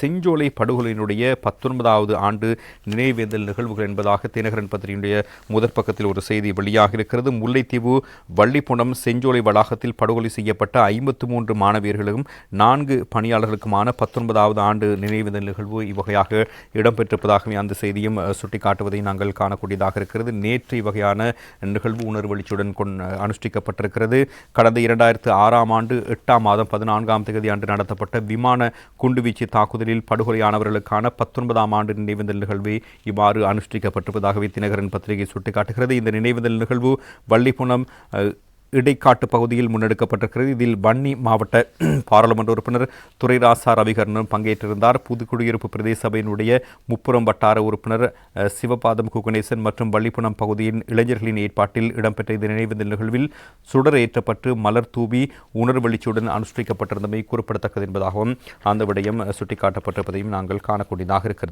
செஞ்சோலை படுகொலையினுடைய பத்தொன்பதாவது ஆண்டு நினைவேந்தல் நிகழ்வுகள் என்பதாக தினகரன் பத்திரிகையுடைய முதற் பக்கத்தில் ஒரு செய்தி வெளியாக இருக்கிறது. முல்லைத்தீவு வள்ளிப்புணம் செஞ்சோலை வளாகத்தில் படுகொலை செய்யப்பட்ட ஐம்பத்து மூன்று மாணவியர்களும் நான்கு பணியாளர்களுக்குமான பத்தொன்பதாவது ஆண்டு நினைவேந்தல் நிகழ்வு இவ்வகையாக இடம்பெற்றிருப்பதாகவே அந்த செய்தியும் சுட்டிக்காட்டுவதை நாங்கள் காணக்கூடியதாக இருக்கிறது. நேற்று இவ்வகையான நிகழ்வு உணர்வெளிச்சுடன் கொண் அனுஷ்டிக்கப்பட்டிருக்கிறது. கடந்த இரண்டாயிரத்து ஆறாம் ஆண்டு எட்டாம் மாதம் பதினான்காம் தேதி அன்று நடத்தப்பட்ட விமான குண்டுவீச்சு தாக்குதலில் படுகொலையானவர்களுக்கான பத்தொன்பதாம் ஆண்டு நினைவேந்தல் நிகழ்வு இவ்வாறு அனுஷ்டிக்கப்பட்டிருப்பதாகவே தினகரன் பத்திரிகை சுட்டிக்காட்டுகிறது. இந்த நினைவேந்தல் நிகழ்வு வள்ளிப்புணம் இடைக்காட்டு பகுதியில் முன்னெடுக்கப்பட்டிருக்கிறது. இதில் வன்னி மாவட்ட பாராளுமன்ற உறுப்பினர் துரைராசா ரவிகர்ணன் பங்கேற்றிருந்தார். புதுக்குடியிருப்பு பிரதேச சபையினுடைய முப்புறம் வட்டார உறுப்பினர் சிவபாதம் குகணேசன் மற்றும் வள்ளிப்புணம் பகுதியின் இளைஞர்களின் ஏற்பாட்டில் இடம்பெற்ற இந்த நினைவு நிகழ்வில் சுடர் ஏற்றப்பட்டு மலர் தூவி உணர்வெளிச்சியுடன் அனுஷ்டிக்கப்பட்டிருந்தமை குறிப்பிடத்தக்கது என்பதாகவும் அந்த விடயம் சுட்டிக்காட்டப்பட்டிருப்பதையும் நாங்கள் காணக்கூடியதாக இருக்கிறது.